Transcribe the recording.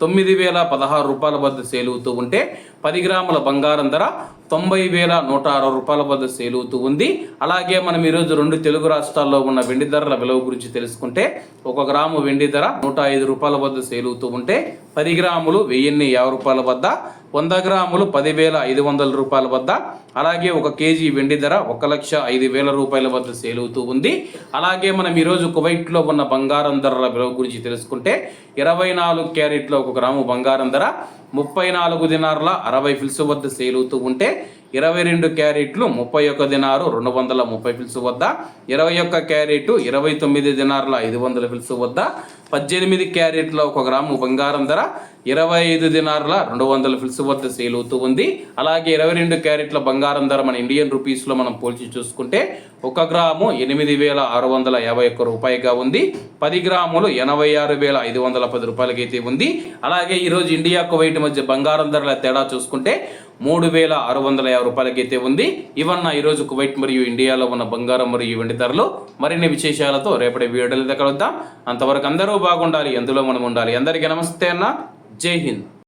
తొమ్మిది వేల పదహారు రూపాయల వద్ద సేల్ అవుతూ ఉంటే పది గ్రాముల బంగారం ధర తొంభై వేల నూట అరవై రూపాయల వద్ద సేల్ అవుతూ ఉంది. అలాగే మనం ఈరోజు రెండు తెలుగు రాష్ట్రాల్లో ఉన్న వెండి ధరల విలువ గురించి తెలుసుకుంటే ఒక గ్రాము వెండి ధర నూట ఐదు రూపాయల వద్ద సేల్ అవుతూ ఉంటే పది గ్రాములు వెయ్యిన్ని యాభై రూపాయల వద్ద వంద గ్రాములు పదివేల ఐదు వందల రూపాయల వద్ద అలాగే ఒక కేజీ వెండి ధర ఒక లక్ష ఐదు వేల రూపాయల వద్ద సేల్ అవుతూ ఉంది. అలాగే మనం ఈరోజు కువైట్లో ఉన్న బంగారం ధరల విలువ గురించి తెలుసుకుంటే ఇరవై నాలుగు క్యారెట్లో ఒక గ్రాము బంగారం ధర ముప్పై నాలుగు దినార్ల అరవై ఫిల్స్ వద్ద సేల్ అవుతూ ఉంటే ఇరవై రెండు క్యారెట్లు ముప్పై ఒక్క దినారు రెండు వందల ముప్పై ఫిల్స్ వద్ద ఇరవై ఒక్క క్యారెట్ ఇరవై తొమ్మిది దినారుల ఐదు వందల ఫిల్స్ వద్ద పద్దెనిమిది క్యారెట్ల ఒక గ్రాము బంగారం ధర ఇరవై ఐదు దినారుల రెండు వందల ఫిల్స్ వద్ద సేల్ అవుతూ ఉంది. అలాగే ఇరవై రెండు క్యారెట్ల బంగారం ధర మన ఇండియన్ రూపీస్లో మనం పోల్చి చూసుకుంటే ఒక గ్రాము ఎనిమిది వేల ఆరు వందల యాభై ఒక్క రూపాయిగా ఉంది. పది గ్రాములు ఎనభై ఆరు వేల ఐదు వందల పది రూపాయలకైతే ఉంది. అలాగే ఈరోజు ఇండియా కువైట్ మధ్య బంగారం ధరల తేడా చూసుకుంటే మూడు వేల ఆరు వందల యాభై రూపాయలకైతే ఉంది. ఇవన్న ఈరోజు కువైట్ మరియు ఇండియాలో ఉన్న బంగారం మరియు వెండి ధరలు. మరిన్ని విశేషాలతో రేపటి వీడియోలో కలుద్దాం. అంతవరకు అందరూ బాగుండాలి ఎందులో మనం ఉండాలి. అందరికీ నమస్తే అన్న. జై హింద్.